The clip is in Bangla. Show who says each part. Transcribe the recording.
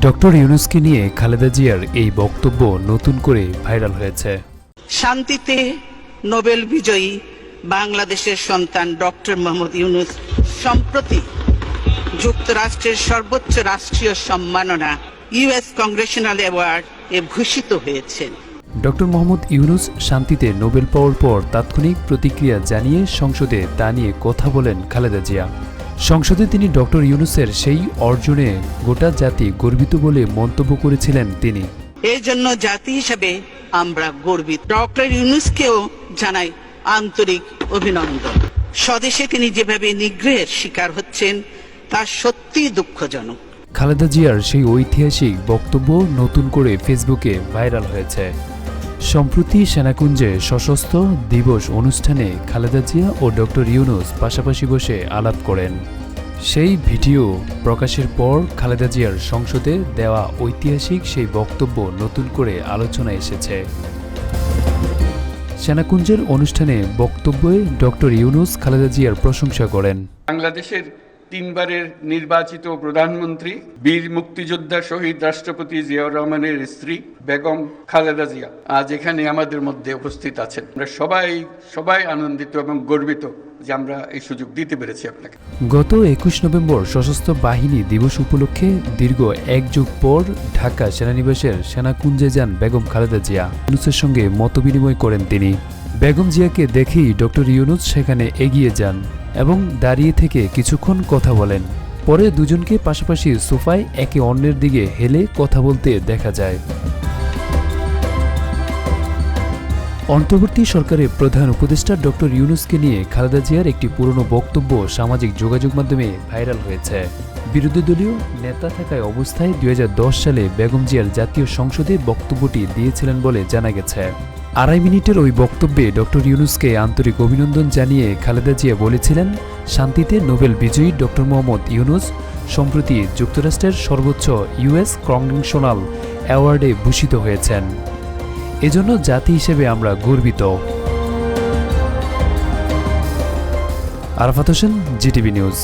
Speaker 1: ডক্টর ইউনুসকে নিয়ে খালেদা জিয়ার এই বক্তব্য নতুন করে ভাইরাল হয়েছে।
Speaker 2: শান্তিতে নোবেল বিজয়ী বাংলাদেশের সন্তান ডক্টর মোহাম্মদ ইউনুস সম্প্রতি যুক্তরাষ্ট্রের সর্বোচ্চ রাষ্ট্রীয় সম্মাননা ইউএস কংগ্রেশনাল অ্যাওয়ার্ড এ ভূষিত হয়েছেন
Speaker 1: ডক্টর মোহাম্মদ ইউনুস শান্তিতে নোবেল পাওয়ার পর তাৎক্ষণিক প্রতিক্রিয়া জানিয়ে সংসদে তা নিয়ে কথা বলেন খালেদা জিয়া। সংসদে তিনি ডক্টর ইউনুসের সেই অর্জনে গোটা জাতি গর্বিত বলে মন্তব্য করেছিলেন তিনি।
Speaker 2: এই জন্য জাতি হিসাবে আমরা গর্বিত। ডক্টর ইউনুসকেও জানাই আন্তরিক অভিনন্দন। স্বদেশে তিনি যেভাবে নিগ্রহের শিকার হচ্ছেন তা সত্যিই দুঃখজনক।
Speaker 1: খালেদা জিয়ার সেই ঐতিহাসিক বক্তব্য নতুন করে ফেসবুকে ভাইরাল হয়েছে। সম্প্রতি সেনাকুঞ্জে সশস্ত্র দিবস অনুষ্ঠানে খালেদা জিয়া ও ডক্টর ইউনুস পাশাপাশি বসে আলাপ করেন। সেই ভিডিও প্রকাশের পর খালেদা জিয়ার সংসদে দেওয়া ঐতিহাসিক সেই বক্তব্য নতুন করে আলোচনায় এসেছে। সেনাকুঞ্জের অনুষ্ঠানে বক্তব্যে ডক্টর ইউনুস খালেদা জিয়ার প্রশংসা করেন।
Speaker 3: বাংলাদেশের তিনবারের নির্বাচিত প্রধানমন্ত্রী, বীর মুক্তিযোদ্ধা শহীদ রাষ্ট্রপতি জিয়াউর রহমানের স্ত্রী বেগম খালেদা জিয়া আজ এখানে আমাদের মধ্যে উপস্থিত আছেন। আমরা সবাই সবাই আনন্দিত এবং গর্বিত যে আমরা এই সুযোগ দিতে পেরেছি আপনাকে।
Speaker 1: গত একুশ নভেম্বর সশস্ত্র বাহিনী দিবস উপলক্ষে দীর্ঘ এক যুগ পর ঢাকা সেনানিবাসের সেনাকুঞ্জে যান বেগম খালেদা জিয়া। ইউনুসের সঙ্গে মতবিনিময় করেন তিনি। বেগম জিয়াকে দেখেই ডক্টর ইউনুস সেখানে এগিয়ে যান। এবং দাঁড়িয়ে থেকে কিছুক্ষণ কথা বলেন। পরে দুজনকে পাশাপাশি সোফায় একে অন্যের দিকে হেলে কথা বলতে দেখা যায়। অন্তর্বর্তী সরকারের প্রধান উপদেষ্টা ডক্টর ইউনুসকে নিয়ে খালেদা জিয়ার একটি পুরনো বক্তব্য সামাজিক যোগাযোগ মাধ্যমে ভাইরাল হয়েছে। বিরোধী দলীয় নেতা থাকায় অবস্থায় দুই হাজার দশ সালে বেগম জিয়ার জাতীয় সংসদে বক্তব্যটি দিয়েছিলেন বলে জানা গেছে। আড়াই মিনিটের ওই বক্তব্যে ডক্টর ইউনুসকে আন্তরিক অভিনন্দন জানিয়ে খালেদা জিয়া বলেছিলেন, শান্তিতে নোবেল বিজয়ী ডক্টর মোহাম্মদ ইউনুস, সম্প্রতি যুক্তরাষ্ট্রের সর্বোচ্চ ইউএস কংগ্রেশনাল অ্যাওয়ার্ডে ভূষিত হয়েছেন। এজন্য জাতি হিসেবে আমরা গর্বিত। Arafat Hossain, GTV news.